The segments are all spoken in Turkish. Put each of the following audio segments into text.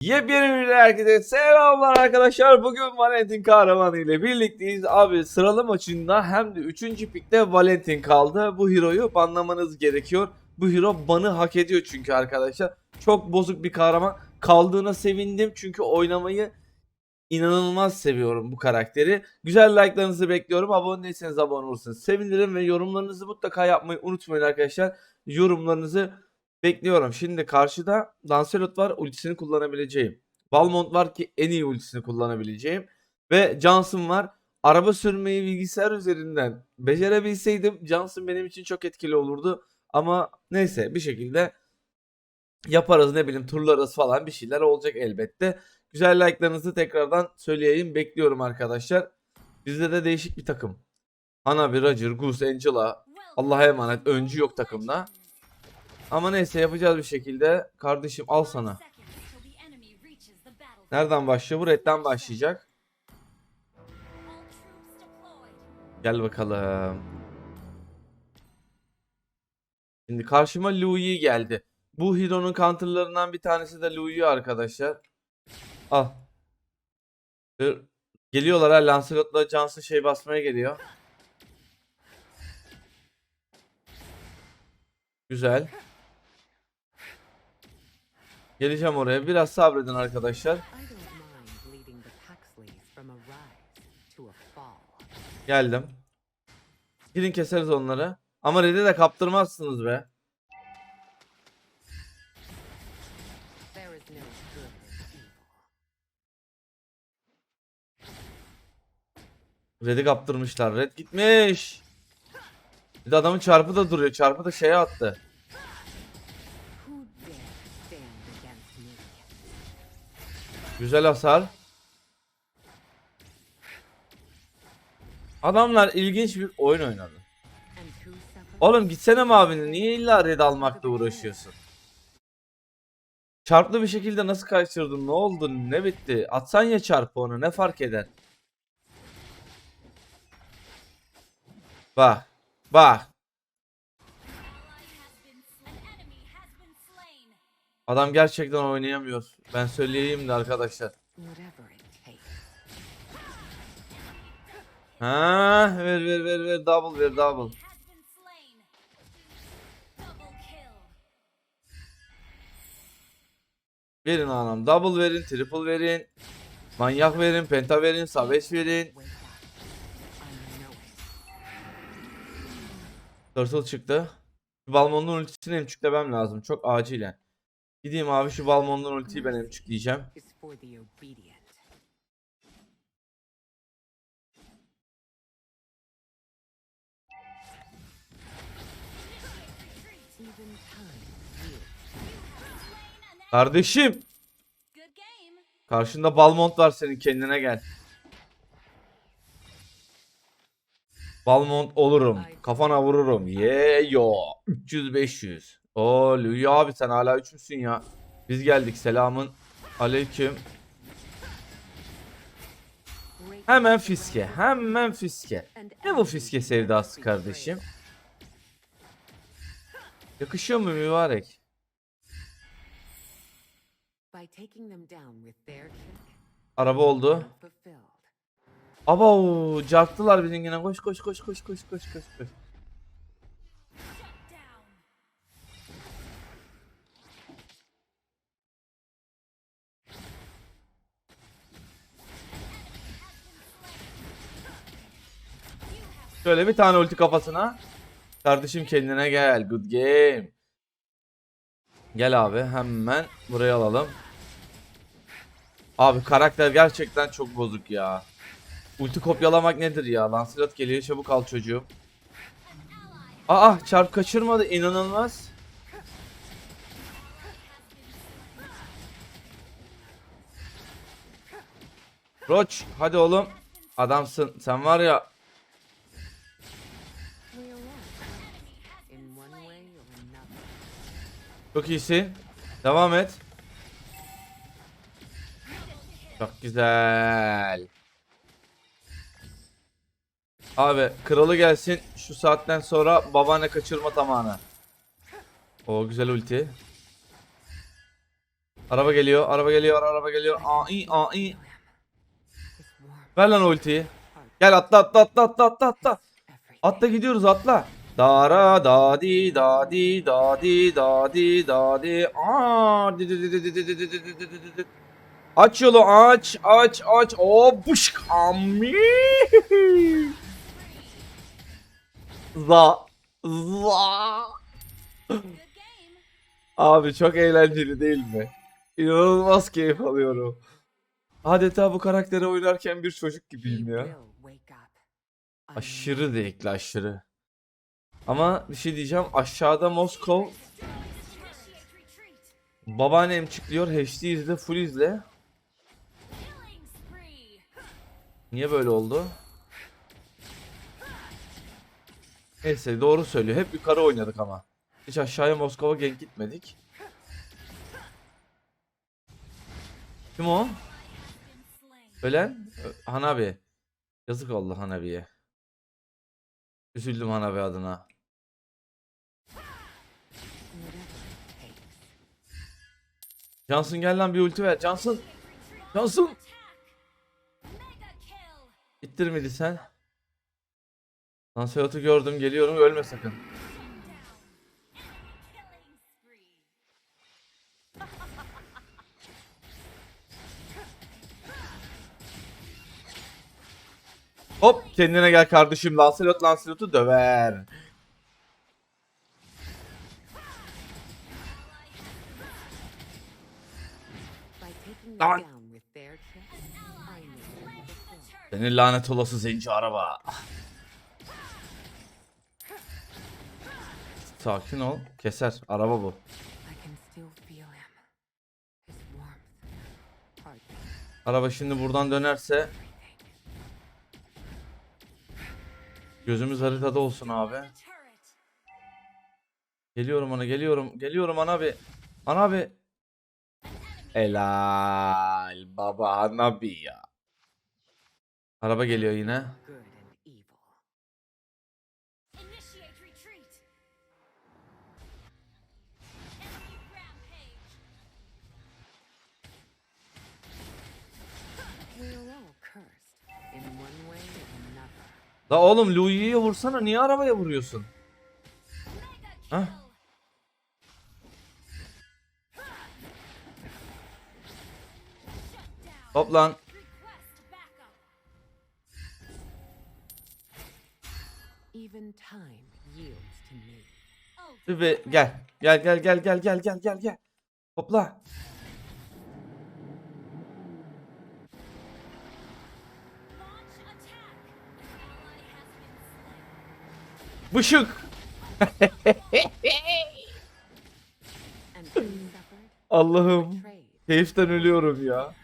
Yepyeni bir herkese selamlar arkadaşlar. Bugün Valentin kahramanı ile birlikteyiz. Abi sıralı maçında hem de 3. pikte Valentin kaldı. Bu hero'yu banlamanız gerekiyor. Bu hero banı hak ediyor çünkü arkadaşlar. Çok bozuk bir kahraman. Kaldığına sevindim çünkü oynamayı inanılmaz seviyorum bu karakteri. Güzel like'larınızı bekliyorum. Abone değilseniz abone olursanız sevinirim ve yorumlarınızı mutlaka yapmayı unutmayın arkadaşlar. Yorumlarınızı Bekliyorum. Şimdi karşıda Lancelot var ultisini kullanabileceğim. Balmont var ki en iyi ultisini kullanabileceğim. Ve Johnson var. Araba sürmeyi bilgisayar üzerinden becerebilseydim Johnson benim için çok etkili olurdu. Ama neyse bir şekilde yaparız ne bileyim turlarız falan bir şeyler olacak elbette. Güzel like'larınızı tekrardan söyleyeyim. Bekliyorum arkadaşlar. Bizde de değişik bir takım. Hanabi, Roger, Goose, Angela. Allah'a emanet. Öncü yok takımda. Ama neyse yapacağız bir şekilde. Kardeşim al sana. Nereden başlıyor? Bu redden başlayacak. Gel bakalım. Şimdi karşıma Louis geldi. Bu Hero'nun counterlarından bir tanesi de Louis arkadaşlar. Al. Geliyorlar ha Lancelot'la Johnson şey basmaya geliyor. Güzel. Geleceğim oraya. Biraz sabredin arkadaşlar. Geldim. Gidin keseriz onları. Ama red'i de kaptırmazsınız be. Red'i kaptırmışlar. Red gitmiş. Bir de adamın çarpı da duruyor. Çarpı da şeye attı. Who dare stand against me? Güzel hasar. Adamlar ilginç bir oyun oynadı. Oğlum gitsene mavinin. Niye illa red almakla uğraşıyorsun? Çarplı bir şekilde nasıl kaçırdın? Ne oldu? Ne bitti? Atsan ya çarpı onu. Ne fark eder? Bak. Bak. Adam gerçekten oynayamıyor. Ben söyleyeyim de arkadaşlar. Ha, ver ver ver ver double ver double. Verin anam. Double verin, triple verin. Manyak verin, penta verin, savage verin. Turtle çıktı. Balmon'un ultisini emçüklemem lazım. Çok acilen. Gideyim abi şu Balmon'un ultiyi ben emçükleyeceğim. Kardeşim. Karşında Balmont var senin kendine gel. Balmont olurum. Kafana vururum. Ye yo. 300 500. Oo Louis abi sen hala 3 müsün ya? Biz geldik. Selamın aleyküm. Hemen fiske. Hemen fiske. Ne bu fiske sevdası kardeşim? Yakışıyor mu mübarek? Araba oldu. Aba carttılar bizimkine. Koş koş koş koş koş koş koş koş. Şöyle bir tane ulti kafasına. Kardeşim kendine gel. Good game. Gel abi hemen buraya alalım. Abi karakter gerçekten çok bozuk ya. Ulti kopyalamak nedir ya? Lancelot geliyor çabuk al çocuğum. Aa çarp kaçırmadı inanılmaz. Roach hadi oğlum. Adamsın. Sen var ya çok iyisin. Devam et. Çok güzel. Abi kralı gelsin şu saatten sonra babaanne kaçırma tamamı. O güzel ulti. Araba geliyor, araba geliyor, araba geliyor. Ai ai. Ver lan ultiyi. Gel atla atla atla atla atla atla. Atla gidiyoruz atla. Dara dadi dadi dadi dadi dadi aa Aç yolu aç aç aç o buşk ammi Za za Abi çok eğlenceli değil mi? İnanılmaz keyif alıyorum. Adeta bu karakteri oynarken bir çocuk gibiyim ya. Aşırı dekli aşırı. Ama bir şey diyeceğim aşağıda Moskov Babaannem çıkıyor HD izle full izle. Niye böyle oldu? Neyse doğru söylüyor. Hep yukarı oynadık ama. Hiç aşağıya Moskova gank gitmedik. Kim o? Ölen? Hanabi. Yazık oldu Hanabi'ye. Üzüldüm Hanabi adına. Johnson gel lan bir ulti ver. Johnson. Johnson. İttirmedi sen. Lancelot'u gördüm geliyorum ölme sakın. Hop kendine gel kardeşim Lancelot Lancelot'u döver. Before. Senin lanet olası zenci araba. Sakin ol. Keser. Araba bu. Araba şimdi buradan dönerse gözümüz haritada olsun abi. Geliyorum ana geliyorum. Geliyorum ana abi. Ana abi. Helal baba Hanabi ya. Araba geliyor yine. La oğlum Louis'ye vursana niye arabaya vuruyorsun? Hah? Toplan. Sübe gel. Gel gel gel gel gel gel gel gel. Topla. Bışık. Allah'ım. Keyiften ölüyorum ya.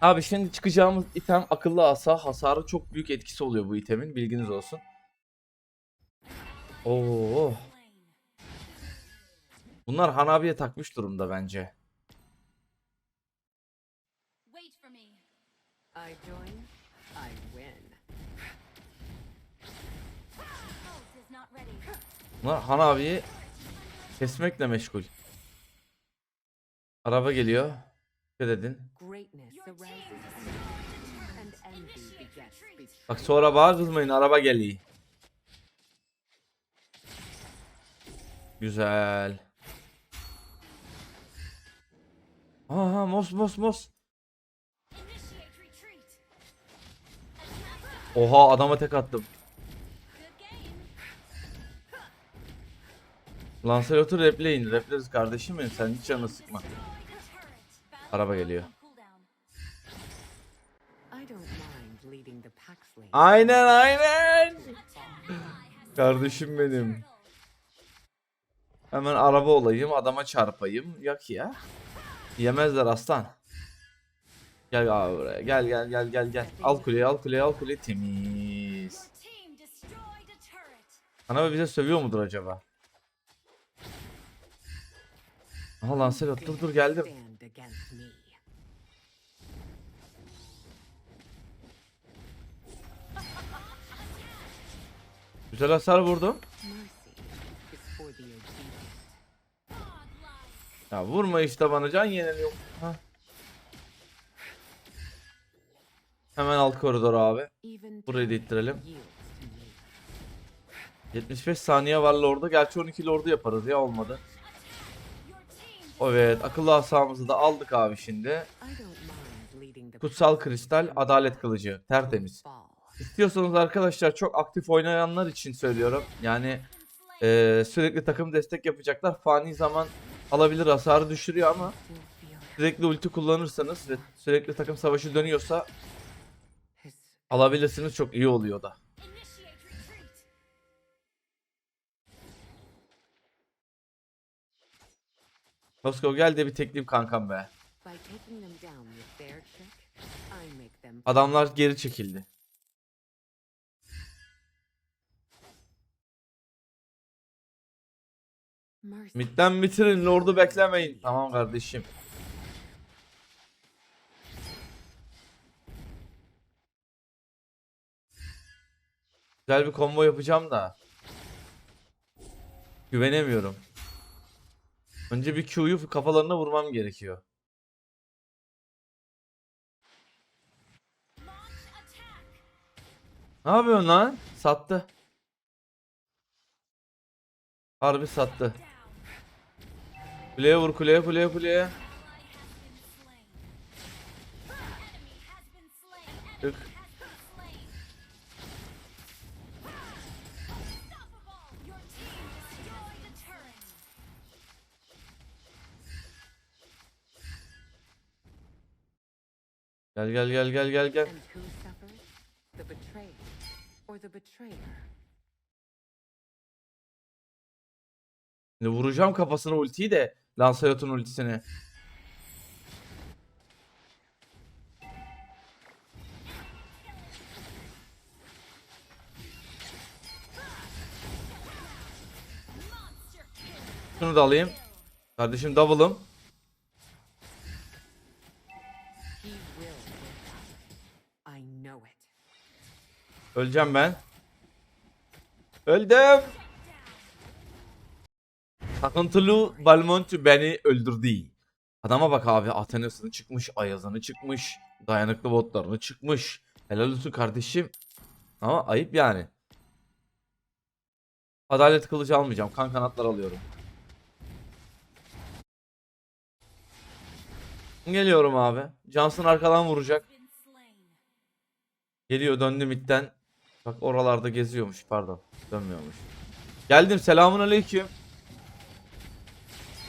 Abi şimdi çıkacağımız item akıllı asa. Hasarı çok büyük etkisi oluyor bu itemin. Bilginiz olsun. Oo. Bunlar Hanabi'ye takmış durumda bence. Bunlar Hanabi'yi kesmekle meşgul. Araba geliyor. Dikkat edin. Bak sonra bana araba geliyor. Güzel. Aha mos mos mos. Oha adama tek attım. Lancelot'u repleyin. Repleriz kardeşim benim. Sen hiç canını sıkma pack slave. Aynen aynen. Kardeşim benim. Hemen araba olayım. Adama çarpayım. Yak ya. Yemezler aslan. Gel abi buraya. Gel gel gel gel gel. Al kuleyi al kuleyi al kuleyi. Temiz. Your team destroyed a turret. Ana bize sövüyor mudur acaba? Aha Lancelot dur dur geldim. Against me. Güzel hasar vurdum. Ya vurma işte bana can yeniliyor. Hah. Hemen alt koridor abi. Burayı da time ittirelim. yields to me. 75 saniye var lordu. Gerçi 12 lordu yaparız ya olmadı. Evet akıllı asamızı da aldık abi şimdi. Kutsal kristal adalet kılıcı tertemiz. İstiyorsanız arkadaşlar çok aktif oynayanlar için söylüyorum. Yani eee, sürekli takım destek yapacaklar. Fani zaman alabilir hasarı düşürüyor ama sürekli ulti kullanırsanız ve sürekli takım savaşı dönüyorsa alabilirsiniz çok iyi oluyor da. Moskov gel de bir tekleyeyim kankam be. Adamlar geri çekildi. Midden bitirin lordu beklemeyin. Tamam kardeşim. Güzel bir combo yapacağım da. Güvenemiyorum. Önce bir Q'yu kafalarına vurmam gerekiyor. Ne yapıyorsun lan? Sattı. Harbi sattı. Kuleye vur kuleye kuleye kuleye. Ally Gel gel gel gel gel gel. Şimdi vuracağım kafasına ultiyi de Lancelot'un ultisini. Şunu da alayım. Kardeşim double'ım. Öleceğim ben. Öldüm. Takıntılı Balmontu beni öldürdü. Adama bak abi Athena'sını çıkmış, Ayaz'ını çıkmış, dayanıklı botlarını çıkmış. Helal olsun kardeşim. Ama ayıp yani. Adalet kılıcı almayacağım. Kan kanatlar alıyorum. Geliyorum abi. Johnson arkadan vuracak. Geliyor döndü midden. Bak oralarda geziyormuş pardon. Dönmüyormuş. Geldim selamun aleyküm.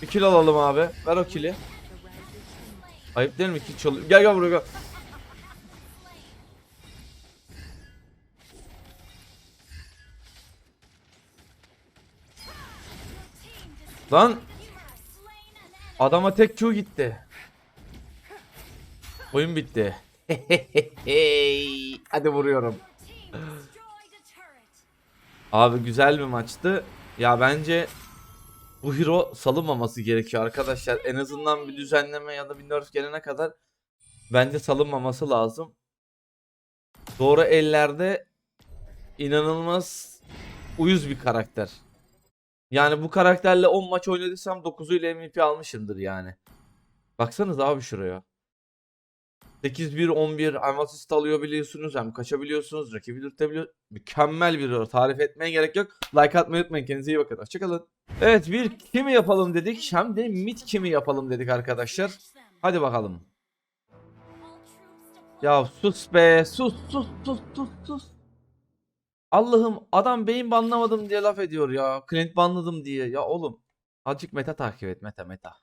Bir kill alalım abi. Ver o kill'i. Ayıp değil mi ki çalıyor. Gel gel buraya gel. Lan adama tek Q gitti. Oyun bitti. Hadi vuruyorum. Abi güzel bir maçtı. Ya bence bu hero salınmaması gerekiyor arkadaşlar. En azından bir düzenleme ya da bir nerf gelene kadar bence salınmaması lazım. Doğru ellerde inanılmaz uyuz bir karakter. Yani bu karakterle 10 maç oynadıysam 9'uyla MVP almışımdır yani. Baksanız abi şuraya. 8-1-11 hem asist alıyor biliyorsunuz hem kaçabiliyorsunuz rakibi dürtebiliyor. Mükemmel bir. Tarif etmeye gerek yok. Like atmayı unutmayın. Kendinize iyi bakın. Hoşçakalın. Evet bir kimi yapalım dedik. Hem de mid kimi yapalım dedik arkadaşlar. Hadi bakalım. Ya sus be. Sus sus sus sus sus. Allah'ım adam beyin banlamadım diye laf ediyor ya. Clint banladım diye. Ya oğlum. Azıcık meta takip et. Meta meta.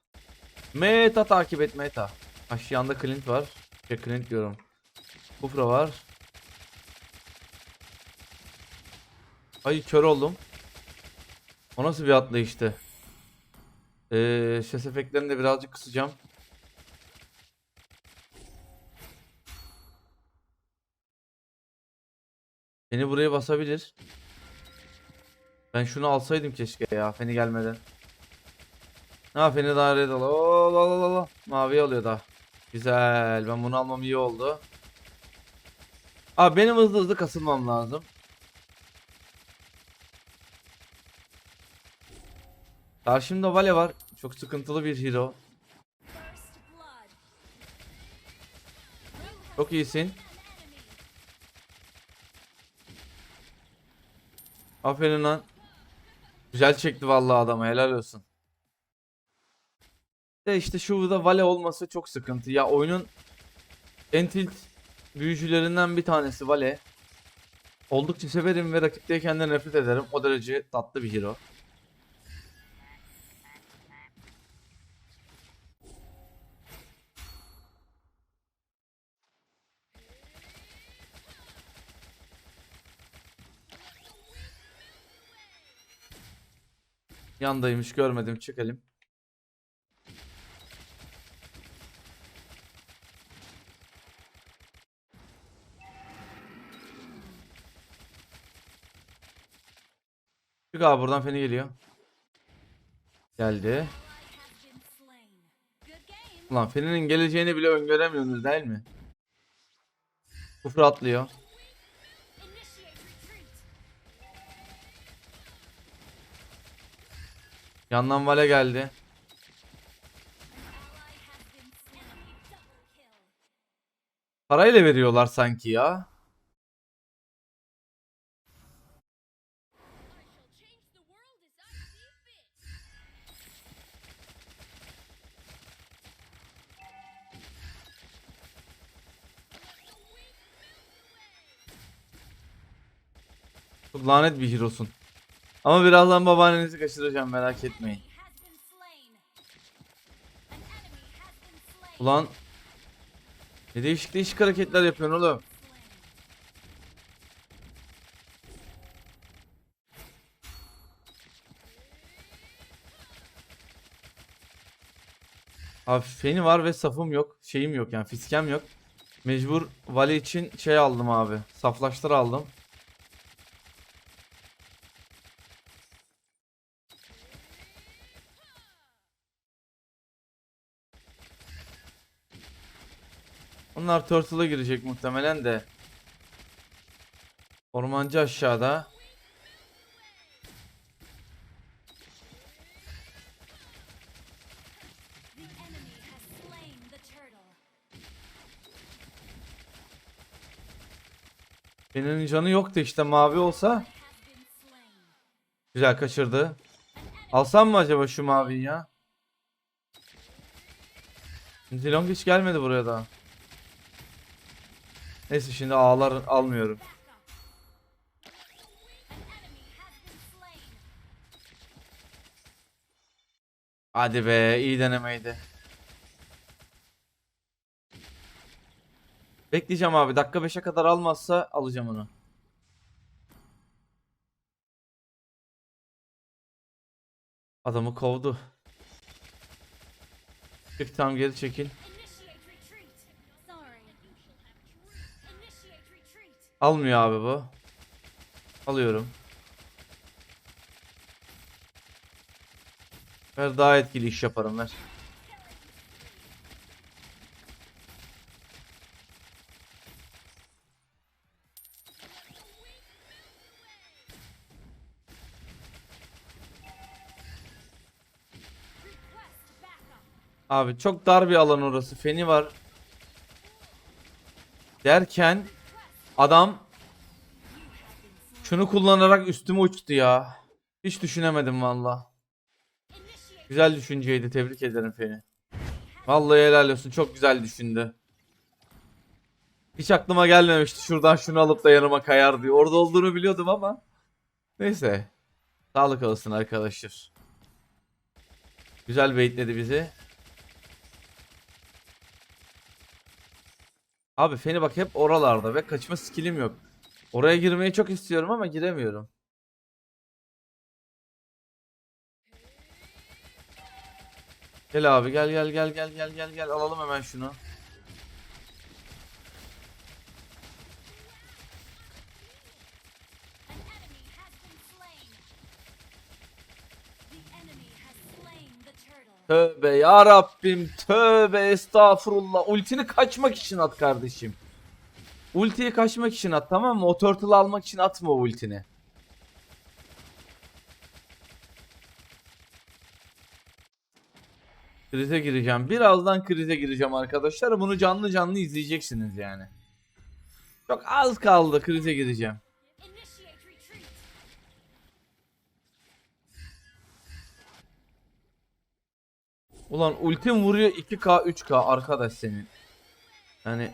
Meta takip et meta. Aşağında Clint var. Şey diyorum. Kufra var. Ay kör oldum. O nasıl bir atlayıştı? Ee, ses efektlerini de birazcık kısacağım. Beni buraya basabilir. Ben şunu alsaydım keşke ya Feni gelmeden. Ha Feni daha red al. Oo, la la la la. Mavi alıyor da. Güzel. Ben bunu almam iyi oldu. Abi benim hızlı hızlı kasılmam lazım. Karşımda Vale var. Çok sıkıntılı bir hero. Çok iyisin. Aferin lan. Güzel çekti vallahi adama helal olsun. De işte şurada vale olması çok sıkıntı. Ya oyunun en tilt büyücülerinden bir tanesi vale. Oldukça severim ve rakipteyken de nefret ederim. O derece tatlı bir hero. Yandaymış görmedim çıkalım. Çık abi buradan feni geliyor. Geldi. Ulan Feni'nin geleceğini bile öngöremiyorsunuz değil mi? Kufur atlıyor. Yandan Vale geldi. Parayla veriyorlar sanki ya. Lanet bir hero'sun. Ama birazdan babaannenizi kaçıracağım merak etmeyin. Ulan ne değişik değişik hareketler yapıyorsun oğlum. Abi feni var ve safım yok. Şeyim yok yani fiskem yok. Mecbur Vale için şey aldım abi. Saflaştır aldım. Onlar Turtle'a girecek muhtemelen de. Ormancı aşağıda. Fener'in canı yoktu işte mavi olsa. Güzel kaçırdı. Alsam mı acaba şu maviyi ya? Zilong hiç gelmedi buraya daha. Neyse şimdi ağlar almıyorum. Hadi be iyi denemeydi. Bekleyeceğim abi dakika 5'e kadar almazsa alacağım onu. Adamı kovdu. Çık tam geri çekil. Almıyor abi bu. Alıyorum. Ver daha etkili iş yaparım ver. Abi çok dar bir alan orası. Feni var. Derken adam şunu kullanarak üstüme uçtu ya. Hiç düşünemedim valla. Güzel düşünceydi. Tebrik ederim Feni. Vallahi helal olsun. Çok güzel düşündü. Hiç aklıma gelmemişti şuradan şunu alıp da yanıma kayar diye. Orada olduğunu biliyordum ama. Neyse. Sağlık olsun arkadaşlar. Güzel baitledi bizi. Abi Feni bak hep oralarda ve kaçma skillim yok. Oraya girmeyi çok istiyorum ama giremiyorum. Gel abi gel gel gel gel gel gel gel alalım hemen şunu. Tövbe ya Rabbim tövbe estağfurullah. Ultini kaçmak için at kardeşim. Ultiyi kaçmak için at tamam mı? O turtle'ı almak için atma o ultini. Krize gireceğim. Birazdan krize gireceğim arkadaşlar. Bunu canlı canlı izleyeceksiniz yani. Çok az kaldı krize gireceğim. Ulan ultim vuruyor 2K 3K arkadaş senin. Yani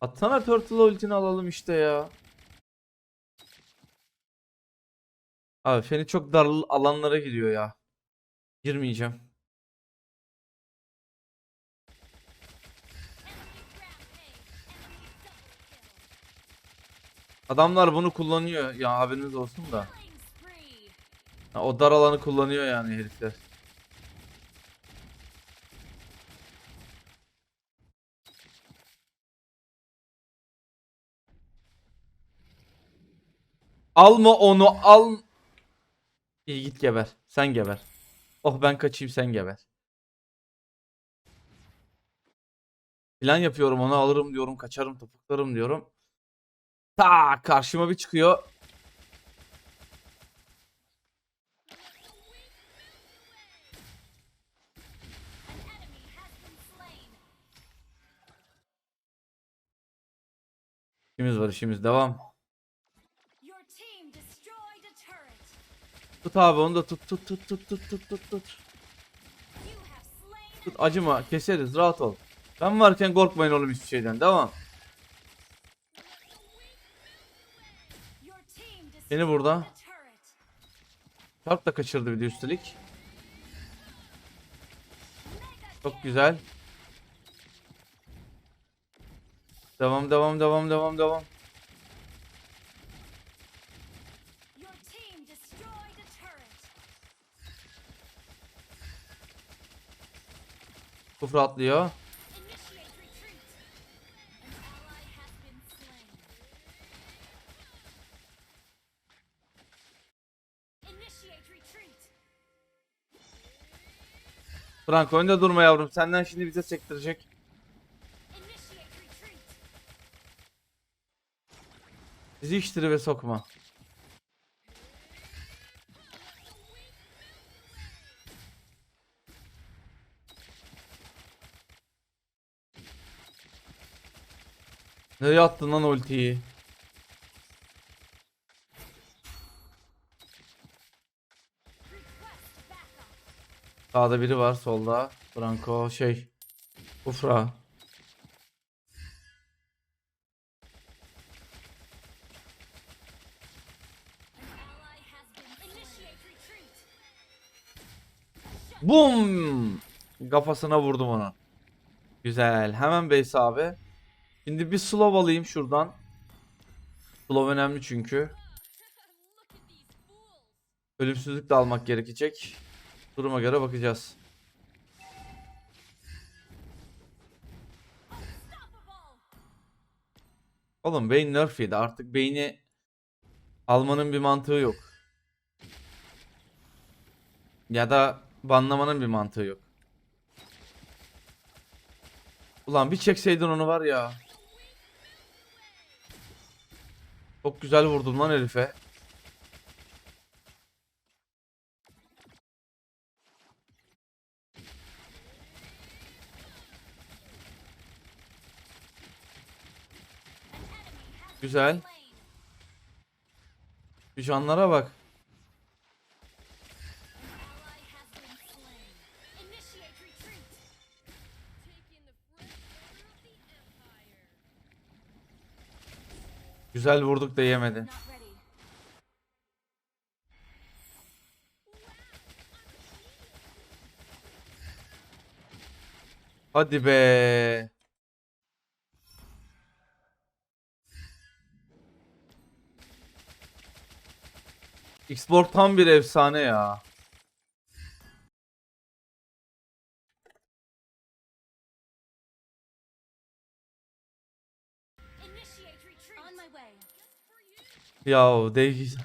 Atsana Turtle ultini alalım işte ya. Abi Feni çok dar alanlara giriyor ya. Girmeyeceğim. Adamlar bunu kullanıyor ya haberiniz olsun da. Ha, o dar alanı kullanıyor yani herifler. Alma onu al. İyi git geber. Sen geber. Oh ben kaçayım sen geber. Plan yapıyorum onu alırım diyorum kaçarım topuklarım diyorum. Ta karşıma bir çıkıyor. İşimiz var işimiz devam. Tut abi onu da tut tut tut tut tut tut tut tut. Tut acıma keseriz rahat ol. Ben varken korkmayın oğlum hiçbir şeyden devam. Beni burada. Çarp da kaçırdı bir de üstelik. Çok güzel. Devam devam devam devam devam. Kufra atlıyor. Franco önde durma yavrum. Senden şimdi bize sektirecek. Bizi iştiri ve sokma. Nereye attın lan ultiyi? Sağda biri var solda. Franco şey. Kufra. Bum! Kafasına vurdum onu. Güzel. Hemen base abi. Şimdi bir slow alayım şuradan. Slow önemli çünkü. Ölümsüzlük de almak gerekecek. Duruma göre bakacağız. Oğlum beyin nerf yedi. Artık beyni almanın bir mantığı yok. Ya da banlamanın bir mantığı yok. Ulan bir çekseydin onu var ya. Çok güzel vurdun lan herife. Güzel. Şu canlara bak. Güzel vurduk da yemedi. Hadi be. Xborg tam bir efsane ya. Ya değil.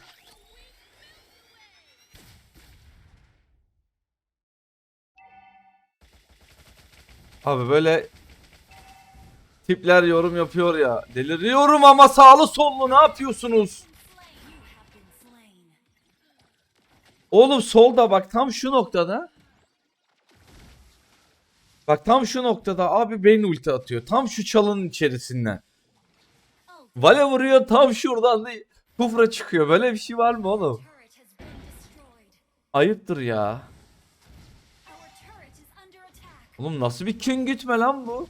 Abi böyle tipler yorum yapıyor ya. Deliriyorum ama sağlı sollu ne yapıyorsunuz? Oğlum solda bak tam şu noktada. Bak tam şu noktada abi Bane ulti atıyor. Tam şu çalının içerisinden. Vale vuruyor tam şuradan da kufra çıkıyor. Böyle bir şey var mı oğlum? Ayıptır ya. Oğlum nasıl bir kün gütme lan bu?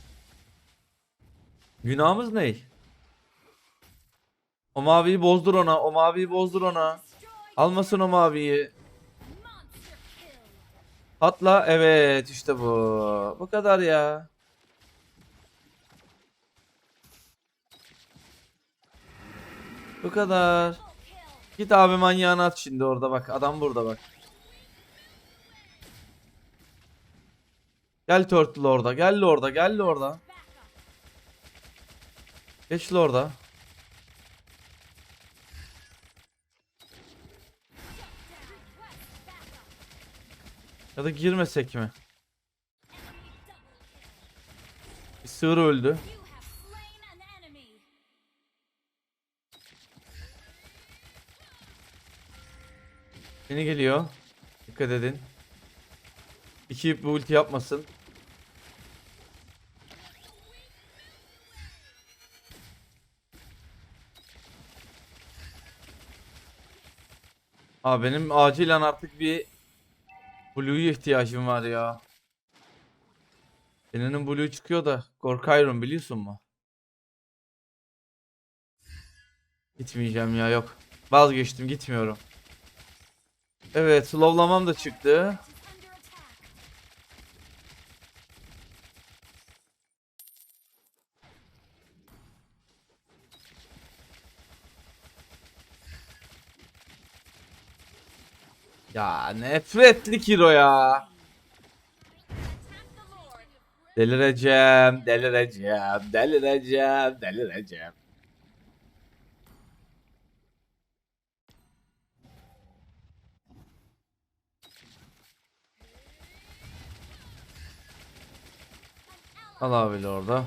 Günahımız ne? O maviyi bozdur ona. O maviyi bozdur ona. Almasın o maviyi. Monster kill. Atla. Evet işte bu. Bu kadar ya. Bu kadar. Git abi manyağını at şimdi orada bak. Adam burada bak. Gel Turtle orada. Gel orada. Gel orada. Geç orada. Ya da girmesek mi? Bir sığır öldü. Yeni geliyor. Dikkat edin. İki bu ulti yapmasın. Abi benim acilen artık bir Blue'ya ihtiyacım var ya. Senin Blue çıkıyor da Gorkairon biliyorsun mu? Gitmeyeceğim ya yok. Vazgeçtim gitmiyorum. Evet slowlamam da çıktı. Ya nefretlik hero ya. Delireceğim, delireceğim, delireceğim, delireceğim. Al abi orada.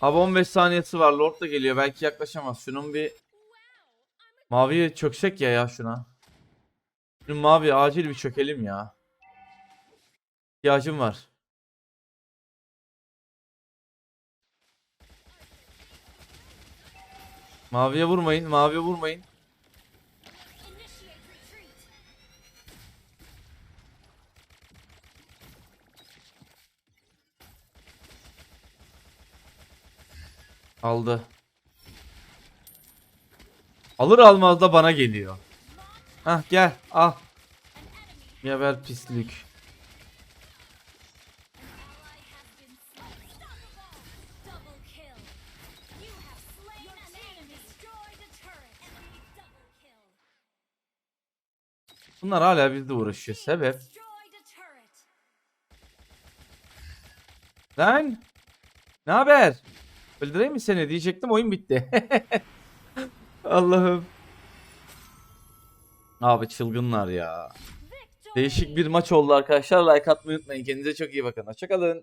Abi 15 saniyesi var. Lord da geliyor. Belki yaklaşamaz. Şunun bir maviye çöksek ya ya şuna. Şunun mavi acil bir çökelim ya. İhtiyacım var. Maviye vurmayın. Maviye vurmayın. Aldı. Alır almaz da bana geliyor. Hah gel al. Geber pislik. Bunlar hala bizle uğraşıyor. Sebep? Lan. Ne haber? Öldüreyim mi seni diyecektim oyun bitti. Allah'ım. Abi çılgınlar ya. Değişik bir maç oldu arkadaşlar. Like atmayı unutmayın. Kendinize çok iyi bakın. Hoşçakalın.